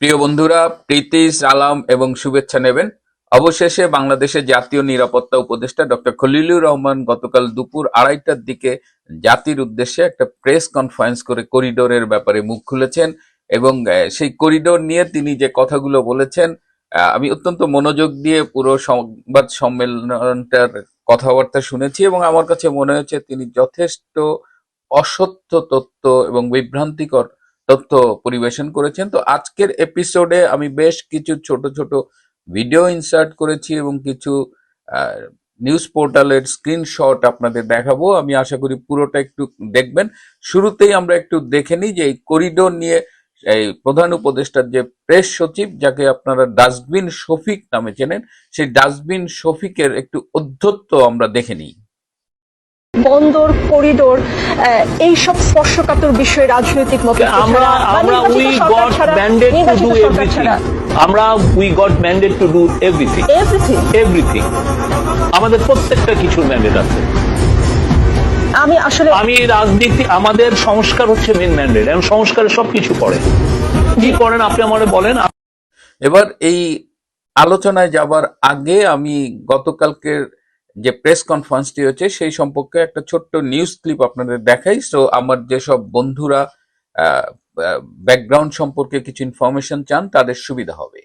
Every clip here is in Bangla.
প্রিয় বন্ধুরা, প্রীতি, সালাম এবং শুভেচ্ছা নেবেন। অবশেষে বাংলাদেশের জাতীয় নিরাপত্তা উপদেষ্টা ডক্টর খলিলুর রহমান গতকাল দুপুর আড়াইটার দিকে জাতির উদ্দেশ্যে একটা প্রেস কনফারেন্স করে করিডোরের ব্যাপারে মুখ খুলেছেন এবং সেই করিডোর নিয়ে তিনি যে কথাগুলো বলেছেন আমি অত্যন্ত মনোযোগ দিয়ে পুরো সংবাদ সম্মেলনটার কথাবার্তা শুনেছি এবং আমার কাছে মনে হয়েছে তিনি যথেষ্ট অসত্য তথ্য এবং বিভ্রান্তিকর তথ্য পরিবেশন করেছেন। তো আজকের এপিসোডে আমি বেশ কিছু ছোট ছোট ভিডিও ইনসার্ট করেছি এবং কিছু নিউজ পোর্টালের স্ক্রিনশট আপনাদের দেখাবো। আমি আশা করি পুরোটা একটু দেখবেন। শুরুতেই আমরা একটু দেখে নিই যে এই করিডোর নিয়ে এই প্রধান উপদেষ্টার যে প্রেস সচিব, যাকে আপনারা ডাস্টবিন শফিক নামে চেনেন, সেই ডাস্টবিন শফিকের একটু অধ্যত্ত আমরা দেখে নিই। বন্দর করিডোর আহ, এইসব স্পর্শকাতর বিষয়ে রাজনৈতিক মতলব আমরা আমরা we got mandate to do everything আমরা we got mandate to do everything everything everything আমাদের প্রত্যেকটা কিছুর ম্যান্ডেট আছে। আমি আসলে আমি রাজনীতি আমাদের সংস্কার হচ্ছে মেন ম্যান্ডেট এবং সংস্কারে সবকিছু পড়ে। কি করেন আপনি আমারে বলেন? এবার এই আলোচনায় যাবার আগে আমি গতকালকের যে প্রেস কনফারেন্সটি হচ্ছে, সেই সম্পর্কে একটা ছোট্ট নিউজ ক্লিপ আপনাদের দেখাই। সো আমার যেসব বন্ধুরা ব্যাকগ্রাউন্ড সম্পর্কে কিছু ইনফরমেশন চান, তাদের সুবিধা হবে।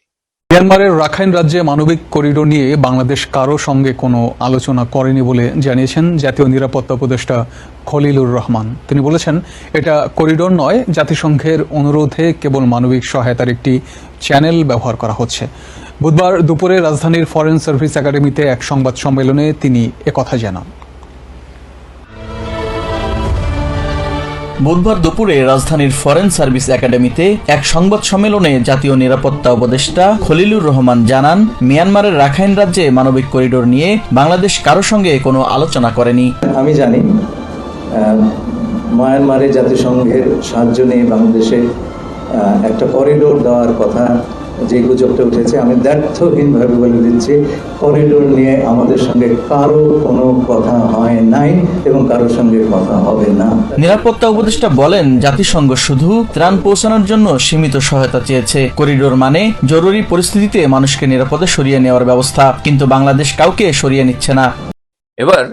মিয়ানমারের রাখাইন রাজ্যে মানবিক করিডোর নিয়ে বাংলাদেশ কারও সঙ্গে কোনো আলোচনা করেনি বলে জানিয়েছেন জাতীয় নিরাপত্তা উপদেষ্টা খলিলুর রহমান। তিনি বলেছেন, এটা করিডোর নয়, জাতিসংঘের অনুরোধে কেবল মানবিক সহায়তার একটি চ্যানেল ব্যবহার করা হচ্ছে। বুধবার দুপুরে রাজধানীর ফরেন সার্ভিস একাডেমিতে এক সংবাদ সম্মেলনে তিনি একথা জানান। বুধবার দুপুরে রাজধানীর ফরেন সার্ভিস একাডেমিতে এক সংবাদ সম্মেলনে জাতীয় নিরাপত্তা উপদেষ্টা খলিলুর রহমান জানান মিয়ানমারের রাখাইন রাজ্যে মানবিক করিডোর নিয়ে বাংলাদেশ কারও সঙ্গে কোনো আলোচনা করেনি। আমি জানি আহ, মায়ানমারে জাতিসংঘের সাহায্য নিয়ে বাংলাদেশে একটা করিডোর দেওয়ার কথা যে গুজবটা উঠেছে আমি ব্যর্থহীনভাবে বলে দিচ্ছি করিডোর নিয়ে আমাদের সঙ্গে কারও কোনো কথা হয় নাই এবং কারোর সঙ্গে কথা হবে না। নিরাপত্তা উপদেষ্টা বলেন জাতিসংঘ শুধু ত্রাণ পৌঁছানোর জন্য সীমিত সহায়তা চেয়েছে। করিডোর মানে জরুরি পরিস্থিতিতে মানুষকে নিরাপদে সরিয়ে নেওয়ার ব্যবস্থা কিন্তু বাংলাদেশ কাউকে সরিয়ে নিচ্ছে না। এবার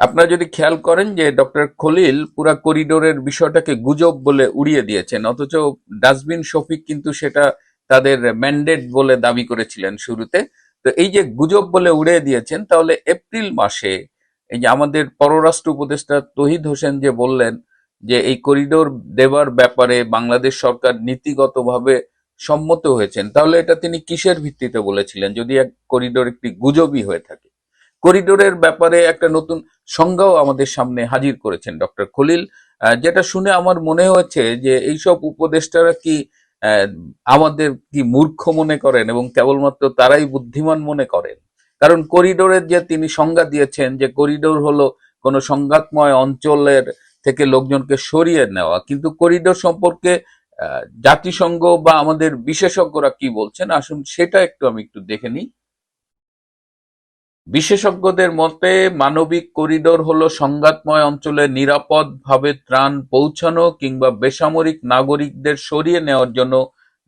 আপনারা যদি খেয়াল করেন যে ডক্টর খলিল পুরা করিডোরের বিষয়টাকে গুজব বলে উড়িয়ে দিয়েছেন অথচ ডাস্টবিন শফিক কিন্তু সেটা তাদের ম্যান্ডেট বলে দাবি করেছিলেন শুরুতে। তো এই যে গুজব বলে উড়িয়ে দিয়েছেন, তাহলে এপ্রিল মাসে এই যে আমাদের পররাষ্ট্র উপদেষ্টা তহিদ হোসেন যে বললেন যে এই করিডোর দেবার ব্যাপারে বাংলাদেশ সরকার নীতিগতভাবে সম্মত হয়েছেন, তাহলে এটা তিনি কিসের ভিত্তিতে বলেছিলেন? যদি এক করিডোর একটি গুজবই হয়ে থাকে। করিডোরের ব্যাপারে একটা নতুন সংজ্ঞাও আমাদের সামনে হাজির করেছেন ডক্টর খলিল। যেটা শুনে আমার মনে হয়েছে যে এইসব উপদেষ্টারা কি আমাদের কি মূর্খ মনে করেন এবং কেবলমাত্র তারাই বুদ্ধিমান মনে করেন? কারণ করিডোরের যে তিনি সংজ্ঞা দিয়েছেন যে করিডোর হলো কোনো সংঘাতময় অঞ্চলের থেকে লোকজনকে সরিয়ে নেওয়া। কিন্তু করিডোর সম্পর্কে জাতিসংঘ বা আমাদের বিশেষজ্ঞরা কি বলছেন? আসুন সেটা একটু আমি একটু দেখে নিই। বিশেষজ্ঞদের মতে, মানবিক করিডোর হলো সংঘাতময় অঞ্চলে নিরাপদভাবে ত্রাণ পৌঁছানো কিংবা বেসামরিক নাগরিকদের সরিয়ে নেওয়ার জন্য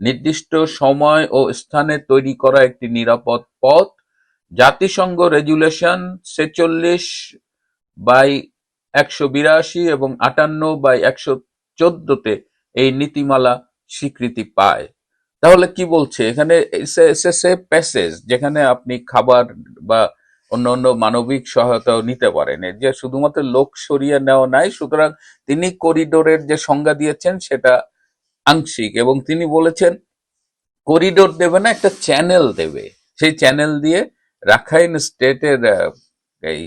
নির্দিষ্ট সময় ও স্থানে তৈরি করা একটি নিরাপদ পথ। জাতিসংঘ রেজুলেশন ছেচল্লিশ বাই একশো বিরাশি এবং আটান্ন বাই একশো চোদ্দতে এই নীতিমালা স্বীকৃতি পায়। তাহলে কি বলছে? এখানে প্যাসেজ যেখানে আপনি খাবার বা অন্য অন্য মানবিক সহায়তাও নিতে পারেন। যে শুধুমাত্র লোক সরিয়ে নেওয়া নাই, সুতরাং তিনি করিডোরের যে সংজ্ঞা দিয়েছেন সেটা আংশিক এবং তিনি বলেছেন, করিডোর দেবে না, একটা চ্যানেল দেবে। সেই চ্যানেল দিয়ে রাখাইন স্টেটের এই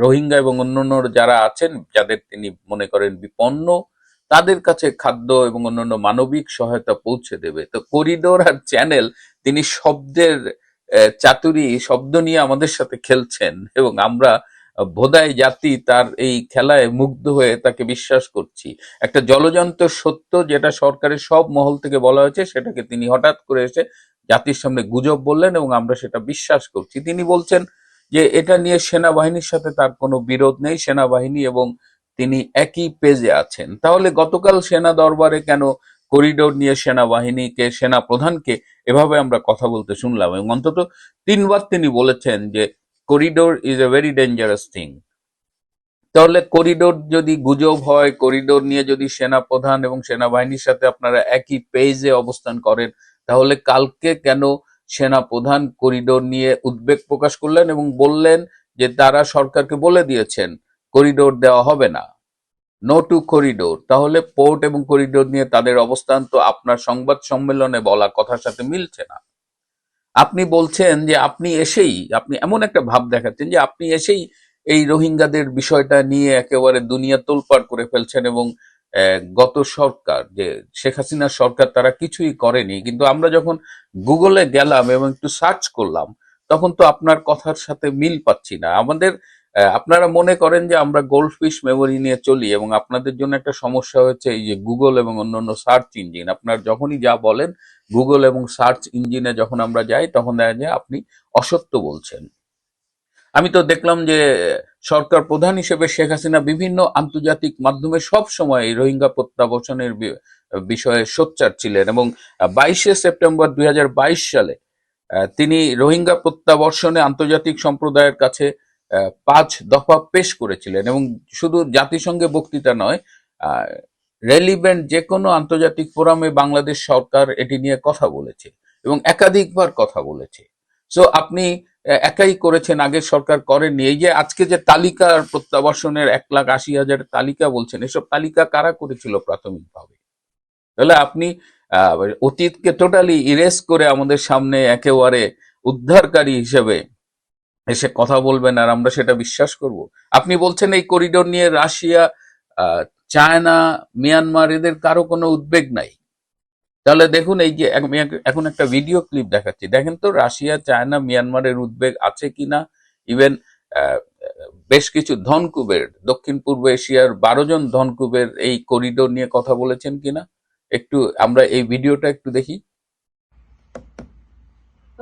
রোহিঙ্গা এবং অন্যান্য যারা আছেন, যাদের তিনি মনে করেন বিপন্ন, তাদের কাছে খাদ্য এবং অন্যান্য মানবিক সহায়তা পৌঁছে দেবে। তো করিডোর আর চ্যানেল তিনি শব্দের চাতুরি শব্দ নিয়ে আমাদের সাথে খেলছেন এবং আমরা বোধাই জাতি তার এই খেলায় মুগ্ধ হয়ে তাকে বিশ্বাস করছি। একটা জলজন্ত সত্য যেটা সরকারের সব মহল থেকে বলা হয়েছে, সেটাকে তিনি হঠাৎ করে এসে জাতির সামনে গুজব বললেন এবং আমরা সেটা বিশ্বাস করছি। তিনি বলছেন যে এটা নিয়ে সেনাবাহিনীর সাথে তার কোনো বিরোধ নেই, সেনাবাহিনী এবং তিনি একই পেজে আছেন। তাহলে গতকাল সেনা দরবারে কেন করিডোর নিয়ে সেনাবাহিনীকে সেনা প্রধানকে এভাবে আমরা কথা বলতে শুনলাম এবং অন্তত তিনবার তিনি বলেছেন যে corridor is a very dangerous thing. তাহলে করিডোর যদি গুজব হয়, করিডোর নিয়ে যদি সেনা প্রধান এবং সেনাবাহিনীর সাথে আপনারা একই পেজে অবস্থান করেন, তাহলে কালকে কেন সেনা প্রধান করিডোর নিয়ে উদ্বেগ প্রকাশ করলেন এবং বললেন যে তারা সরকারকে বলে দিয়েছেন, করিডোর দেওয়া হবে না? নো টু করিডোর তাহলে পোর্ট এবং করিডোর নিয়ে তাদের অবস্থান তো আপনার সংবাদ সম্মেলনে বলা কথার সাথে মিলছে না। আপনি বলছেন যে আপনি এসেই, আপনি এমন একটা ভাব দেখাচ্ছেন যে আপনি এসেই এই রোহিঙ্গাদের বিষয়টা নিয়ে একেবারে দুনিয়া তোলপাড় করে ফেলছেন এবং গত সরকার, যে শেখ হাসিনার সরকার তারা কিছুই করেনি। কিন্তু আমরা যখন গুগলে গেলাম এবং একটু সার্চ করলাম, তখন তো আপনার কথার সাথে মিল পাচ্ছি না। আমাদের আপনারা মনে করেন যে আমরা গোল্ডফিশ মেমোরি নিয়ে চলি এবং আপনাদের জন্য একটা সমস্যা হচ্ছে এই যে গুগল এবং অন্যান্য সার্চ ইঞ্জিন আপনার যখনই যা বলেন গুগল এবং সার্চ ইঞ্জিনে যখন আমরা যাই, তখন দেখা যায় আপনি অসত্য বলছেন। আমি তো দেখলাম যে সরকার প্রধান হিসেবে শেখ হাসিনা বিভিন্ন আন্তর্জাতিক মাধ্যমে সব সময় রোহিঙ্গা প্রত্যাবর্ষণের বি- বিষয়ে সোচ্চার ছিলেন এবং বাইশে সেপ্টেম্বর দুই হাজার বাইশ সালে তিনি রোহিঙ্গা প্রত্যাবর্ষণে আন্তর্জাতিক সম্প্রদায়ের কাছে পাঁচ দফা পেশ করেছিলেন এবং শুধু জাতিসংঘে বক্তৃতা নয় রেলিভেন্ট যে কোনো আন্তর্জাতিক ফোরামে বাংলাদেশ সরকার এটি নিয়ে কথা বলেছে এবং একাধিকবার কথা বলেছে। সো আপনি একাই করেছেন আগের সরকার করেননি। এই যে আজকে যে তালিকার প্রত্যাবর্ষণের এক লাখ আশি হাজার তালিকা বলছেন, এসব তালিকা কারা করেছিল প্রাথমিকভাবে? তাহলে আপনি অতীতকে টোটালি ইরেজ করে আমাদের সামনে একেবারে উদ্ধারকারী হিসেবে এসে কথা বলবেন আর আমরা সেটা বিশ্বাস করব। আপনি বলছেন এই করিডোর নিয়ে রাশিয়া চায়না, মিয়ানমার এদের কারও কোনো উদ্বেগ নাই। তাহলে দেখুন এই যে এখন একটা ভিডিও ক্লিপ দেখাচ্ছি। দেখেন তো রাশিয়া, চায়না, মিয়ানমারের উদ্বেগ আছে কিনা? ইভেন বেশ কিছু ধনকুবের, দক্ষিণ পূর্ব এশিয়ার বারো জন ধনকুবের এই করিডোর নিয়ে কথা বলেছেন কিনা? একটু আমরা এই ভিডিওটা একটু দেখি।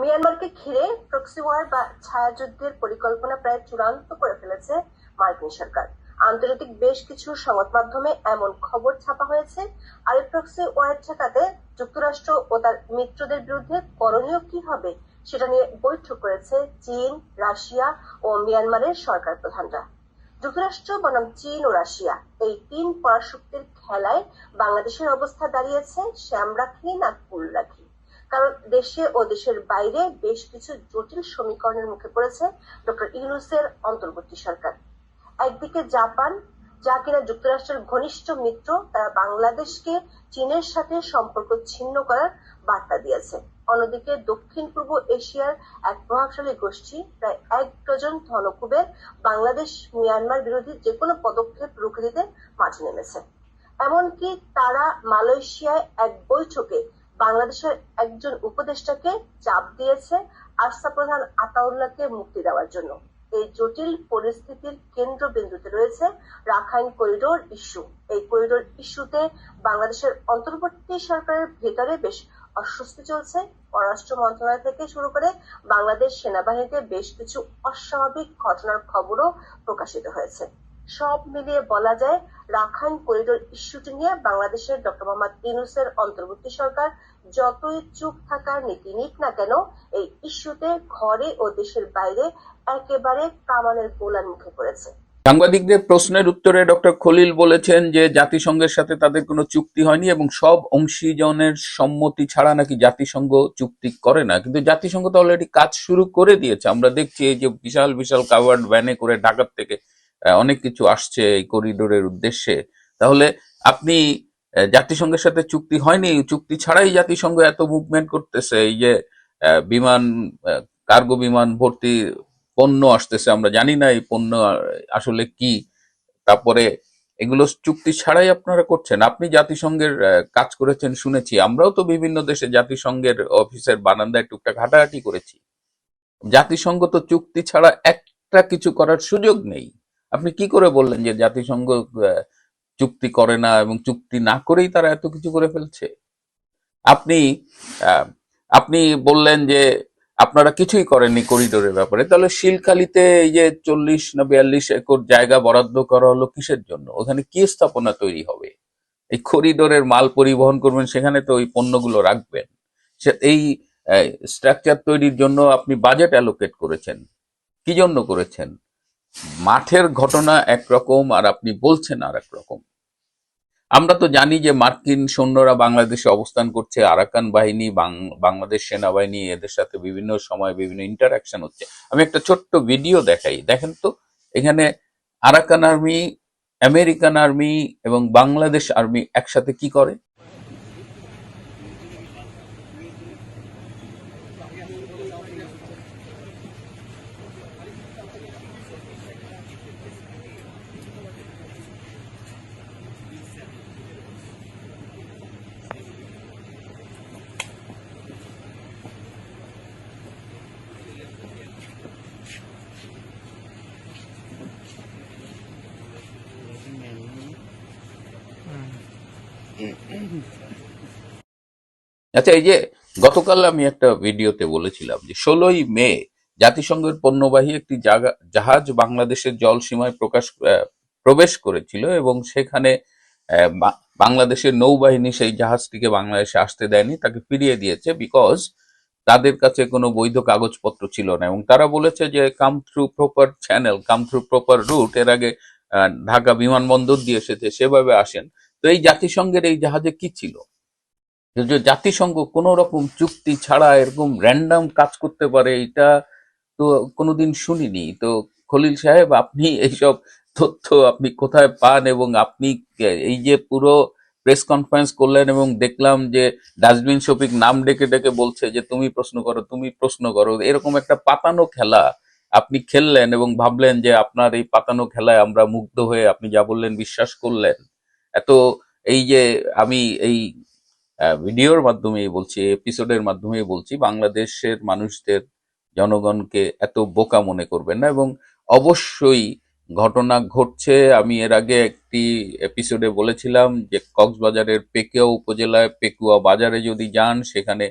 মিয়ানমারকে ঘিরে প্রক্সি ওয়ার বা ছায়াযুদ্ধের পরিকল্পনা প্রায় চূড়ান্ত করে ফেলেছে মার্কিন সরকার। আন্তর্জাতিক বেশ কিছু সংবাদ মাধ্যমে এমন খবর ছাপা হয়েছে। আর প্রক্সি ওয়ার ঠেকাতে যুক্তরাষ্ট্র ও তার মিত্রদের বিরুদ্ধে করণীয় কি হবে সেটা নিয়ে বৈঠক করেছে চীন, রাশিয়া ও মিয়ানমারের সরকার প্রধানরা। যুক্তরাষ্ট্র বনাম চীন ও রাশিয়া এই তিন পরাশক্তির খেলায় বাংলাদেশের অবস্থা দাঁড়িয়েছে শ্যাম রাখি না কুল রাখি কারণ দেশে ও দেশের বাইরে বেশ কিছু জটিল সমীকরণের মুখে পড়েছে ডক্টর ইউনুসের অন্তর্বর্তী সরকার। একদিকে জাপান, যা কিনা যুক্তরাষ্ট্রের ঘনিষ্ঠ মিত্র, তারা বাংলাদেশকে চীনের সাথে সম্পর্ক ছিন্ন করার বার্তা দিয়েছে। অন্যদিকে দক্ষিণ পূর্ব এশিয়ার এক প্রভাবশালী গোষ্ঠী, প্রায় এক ডজন ধনকুবের বাংলাদেশ মিয়ানমার বিরোধী যে কোনো পদক্ষেপ রুখে দিতে মাঠে নেমেছে। এমনকি তারা মালয়েশিয়ায় এক বৈঠকে বাংলাদেশের একজন উপদেষ্টাকে চাপ দিয়েছে আরসা প্রধান আতাউল্লাহকে মুক্তি দেওয়ার জন্য। এই জটিল পরিস্থিতির কেন্দ্রবিন্দুতে রয়েছে রাখাইন করিডোর ইস্যু। এই করিডোর ইস্যুতে বাংলাদেশের অন্তর্বর্তী সরকারের ভেতরে বেশ অস্বস্তি চলছে। পররাষ্ট্র মন্ত্রণালয় থেকে শুরু করে বাংলাদেশ সেনাবাহিনীতে বেশ কিছু অস্বাভাবিক ঘটনার খবরও প্রকাশিত হয়েছে। সব মিলিয়ে বলা যায় রাখাইন করিডোর ইস্যুটি নিয়ে বাংলাদেশের ডক্টর মোহাম্মদ ইউনুসের অন্তর্বর্তী সরকার যতই চুপ থাকার নীতি নিক না কেন, এই ইস্যুতে ঘরে ও দেশের বাইরে একেবারে কামানের গোলার মুখে পড়েছে। সাংবাদিকদের প্রশ্নের উত্তরে ডক্টর খলিল বলেছেন যে জাতিসংঘের সাথে তাদের কোনো চুক্তি হয়নি এবং সব অংশীজনের সম্মতি ছাড়া নাকি জাতিসংঘ চুক্তি করে না। কিন্তু জাতিসংঘ তো অলরেডি কাজ শুরু করে দিয়েছে। আমরা দেখছি এই যে বিশাল বিশাল কাভার্ড ভ্যানে করে ঢাকার থেকে অনেক কিছু আসছে এই করিডোরের উদ্দেশ্যে। তাহলে আপনি জাতিসংঘের সাথে চুক্তি হয়নি? চুক্তি ছাড়াই জাতিসংঘ এত মুভমেন্ট করতেছে, এই যে বিমান কার্গো বিমান ভর্তি পণ্য আসতেছে, আমরা জানি না এই পণ্য আসলে কি। তারপরে এগুলো চুক্তি ছাড়াই আপনারা করছেন। আপনি জাতিসংঘের কাজ করেছেন, শুনেছি। আমরাও তো বিভিন্ন দেশে জাতিসংঘের অফিসের বারান্দায় টুকটাক হাঁটাহাঁটি করেছি। জাতিসংঘ তো চুক্তি ছাড়া একটা কিছু করার সুযোগ নেই। আপনি কি করে বললেন যে জাতিসংঘ চুক্তি করে না এবং চুক্তি না করেই তারা এত কিছু করে ফেলছে? আপনি আপনি বললেন যে আপনারা কিছুই করেননি করিডোরের ব্যাপারে, তাহলে শিলখালিতে এই যে চল্লিশ না বিয়াল্লিশ একর জায়গা বরাদ্দ করা হলো কিসের জন্য? ওখানে কি স্থাপনা তৈরি হবে? এই করিডোরের মাল পরিবহন করবেন, সেখানে তো ওই পণ্যগুলো রাখবেন। সে, এই স্ট্রাকচার তৈরির জন্য আপনি বাজেট অ্যালোকেট করেছেন। কি জন্য করেছেন? মাঠের ঘটনা একরকম আর আপনি বলছেন আর একরকম আমরা তো জানি যে মার্কিন সৈন্যরা বাংলাদেশে অবস্থান করছে, আরাকান বাহিনী বাংলাদেশ সেনাবাহিনী, এদের সাথে বিভিন্ন সময় বিভিন্ন ইন্টারাকশন হচ্ছে। আমি একটা ছোট্ট ভিডিও দেখাই। দেখেন তো, এখানে আরাকান আর্মি আমেরিকান আর্মি এবং বাংলাদেশ আর্মি একসাথে কি করে? আচ্ছা এই যে গতকাল আমি একটা ভিডিওতে বলেছিলাম যে ষোলোই মে জাতিসংঘের পণ্যবাহী একটি জাহাজ বাংলাদেশের জলসীমায় প্রকাশ প্রবেশ করেছিল এবং সেখানে বাংলাদেশের নৌবাহিনী সেই জাহাজটিকে বাংলাদেশে আসতে দেয়নি, তাকে ফিরিয়ে দিয়েছে বিকজ তাদের কাছে কোনো বৈধ কাগজপত্র ছিল না এবং তারা বলেছে যে come through proper channel come through proper route এর আগে ঢাকা বিমানবন্দর দিয়ে এসেছে, সেভাবে আসেন। তো এই জাতিসংঘের এই জাহাজে কি ছিল? যে যে জাতিসংঘ কোন রকম চুক্তি ছাড়া এরকম র্যান্ডাম কাজ করতে পারে, এটা তো কোনোদিন শুনিনি। তো খলিল সাহেব, আপনি এইসব তথ্য আপনি কোথায় পান এবং আপনি এই যে পুরো প্রেস কনফারেন্স করলেন এবং দেখলাম যে ডাস্টবিন শফিক নাম ডেকে ডেকে বলছে যে, তুমি প্রশ্ন করো, তুমি প্রশ্ন করো। এরকম একটা পাতানো খেলা আপনি খেললেন এবং ভাবলেন যে, আপনার এই পাতানো খেলায় আমরা মুগ্ধ হয়ে আপনি যা বললেন বিশ্বাস করলেন। এত এই যে আমি এই ভিডিওর মাধ্যমেই বলছি এপিসোডের মাধ্যমেই বলছি, বাংলাদেশের মানুষদের জনগণকে এত বোকা মনে করবেন না এবং অবশ্যই ঘটনা ঘটছে। আমি এর আগে একটি এপিসোডে বলেছিলাম যে কক্সবাজারের পেকুয়া উপজেলায় পেকুয়া বাজারে যদি যান, সেখানে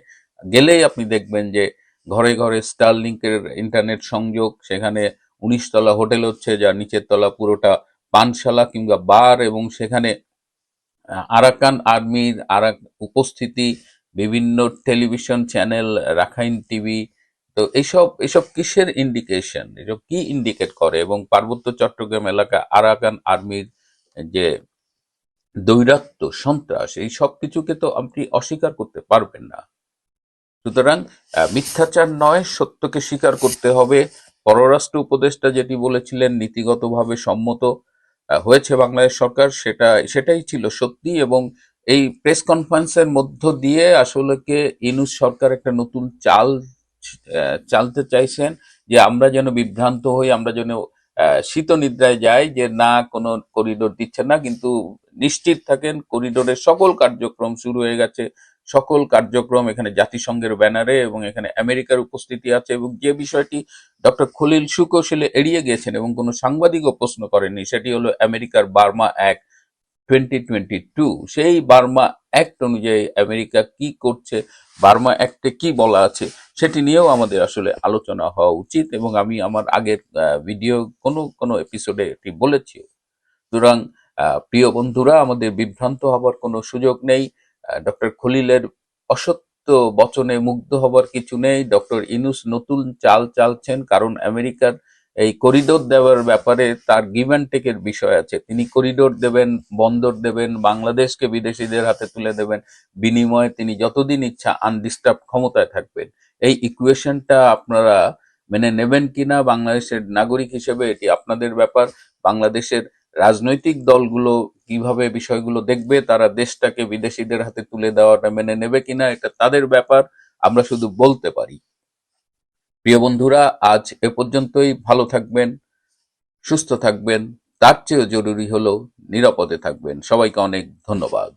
গেলেই আপনি দেখবেন যে ঘরে ঘরে স্টারলিংকের ইন্টারনেট সংযোগ, সেখানে উনিশ তলা হোটেল হচ্ছে, যার নিচের তলা পুরোটা পানশালা কিংবা বার এবং সেখানে আরাকান আর্মির আরাক উপস্থিতি, বিভিন্ন টেলিভিশন চ্যানেল, রাখাইন টিভি, তো এইসব এইসব কিসের ইন্ডিকেশন এসব কি ইন্ডিকেট করে? এবং পার্বত্য চট্টগ্রাম এলাকা আরাকান আর্মির যে দৈরাত্য, সন্ত্রাস, এই সব কিছুকে তো আপনি অস্বীকার করতে পারবেন না। সুতরাং মিথ্যাচার নয়, সত্যকে স্বীকার করতে হবে। পররাষ্ট্র উপদেষ্টা যেটি বলেছিলেন, নীতিগতভাবে সম্মত। হয়েছে বাংলাদেশ সরকার, সেটা, সেটাই ছিল সত্যি এবং এই প্রেস কনফারেন্সের মধ্য দিয়ে আসলে কে ইনুস সরকার একটা নতুন চাল চালতে চাইছেন যে আমরা যেন বিভ্রান্ত হই, আমরা যেন শীত নিদ্রায় যাই, যে না, কোনো করিডোর দিচ্ছে না, কিন্তু নিশ্চিত থাকেন করিডোরের সকল কার্যক্রম শুরু হয়ে গেছে। সকল কার্যক্রম এখানে জাতিসংঘের ব্যানারে এবং এখানে আমেরিকার উপস্থিতি আছে এবং যে বিষয়টি ডক্টর খলিল সুকৌশলে এড়িয়ে গিয়েছেন এবং কোনো সাংবাদিকও প্রশ্ন করেননি, সেটি হলো আমেরিকার Burma Act twenty twenty two সেই বার্মা অ্যাক্ট অনুযায়ী আমেরিকা কি করছে, বার্মা অ্যাক্টে কি বলা আছে, সেটি নিয়েও আমাদের আসলে আলোচনা হওয়া উচিত এবং আমি আমার আগের ভিডিও কোনো কোনো এপিসোডে এটি বলেছি। সুতরাং প্রিয় বন্ধুরা, আমাদের বিভ্রান্ত হবার কোনো সুযোগ নেই। ডক্টর খলিলের অসত্য বচনে মুগ্ধ হবার কিছু নেই। ডক্টর ইনুস নতুন চাল চালছেন, কারণ আমেরিকার এই করিডোর দেওয়ার ব্যাপারে তার গিভ অ্যান্ড টেকের বিষয় আছে। তিনি করিডোর দেবেন, বন্দর দেবেন, বাংলাদেশকে বিদেশিদের হাতে তুলে দেবেন। বিনিময়ে তিনি যতদিন ইচ্ছা আনডিস্টার্ব ক্ষমতায় থাকবেন। এই ইকুয়েশনটা আপনারা মেনে নেবেন কিনা? বাংলাদেশের নাগরিক হিসেবে এটি আপনাদের ব্যাপার। বাংলাদেশের রাজনৈতিক দলগুলো কীভাবে বিষয়গুলো দেখবে, তারা দেশটাকে বিদেশিদের হাতে তুলে দেওয়াটা মেনে নেবে কিনা, এটা তাদের ব্যাপার, আমরা শুধু বলতে পারি। প্রিয় বন্ধুরা, আজ এ পর্যন্তই। ভালো থাকবেন, সুস্থ থাকবেন, তার চেয়েও জরুরি হলো নিরাপদে থাকবেন। সবাইকে অনেক ধন্যবাদ।